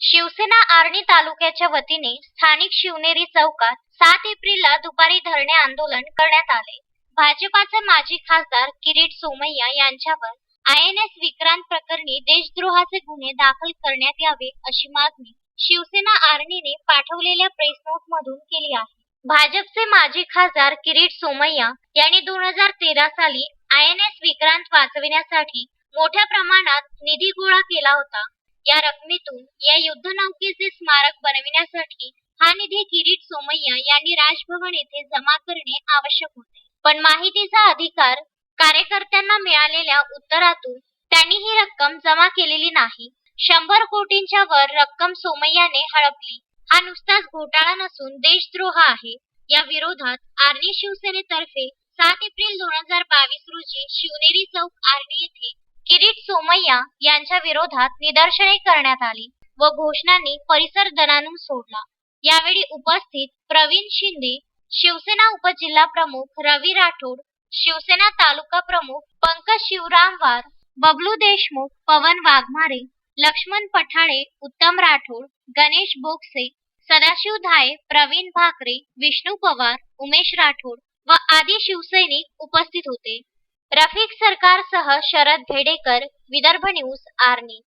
शिवसेना आर्णी तालुक्याच्या वतीने स्थानिक शिवनेरी चौकात सात एप्रिलला दुपारी धरणे आंदोलन करण्यात आले. भाजपाचे माजी खासदार किरीट सोमय्या यांच्यावर आय एन एस विक्रांत प्रकरणी देशद्रोहाचे गुन्हे दाखल करण्यात यावे अशी मागणी शिवसेना आर्णीने पाठवलेल्या प्रेस नोट मधून केली आहे. भाजपचे माजी खासदार किरीट सोमय्या यांनी दोन हजार तेरा साली आय एन एस विक्रांत वाचविण्यासाठी मोठ्या प्रमाणात निधी गोळा केला होता. या रकमेतून या युद्धनौकेचे स्मारक बनविण्यासाठी हा निधी किरीट सोमय्या यांनी राजभवन येथे जमा करणे आवश्यक होते. पण माहितीचा अधिकार कार्यकर्त्यांना मिळालेल्या उत्तरातून त्यांनी ही रक्कम जमा केलेली नाही. शंभर कोटींच्या वर रक्कम सोमय्याने हडपली. हा नुसताच घोटाळा नसून देशद्रोह आहे. या विरोधात आर्णी शिवसेनेतर्फे सात एप्रिल दोन हजार बावीस रोजी शिवनेरी चौक आर्णी येथे सोमय्या यांच्या विरोधात निदर्शने करण्यात आली व घोषणांनी परिसर दणानून सोडला. यावेळी उपस्थित प्रवीण शिंदे शिवसेना उपजिल्हा प्रमुख रवी राठोड शिवसेना तालुका प्रमुख पंकज शिवरामवार बबलू देशमुख पवन वाघमारे लक्ष्मण पठाळे उत्तम राठोड गणेश बोगसे सदाशिव धाये प्रवीण भाकरे विष्णू पवार उमेश राठोड व आदी शिवसैनिक उपस्थित होते. रफिक सरकारसह शरद भेडेकर विदर्भ न्यूज आर्णी.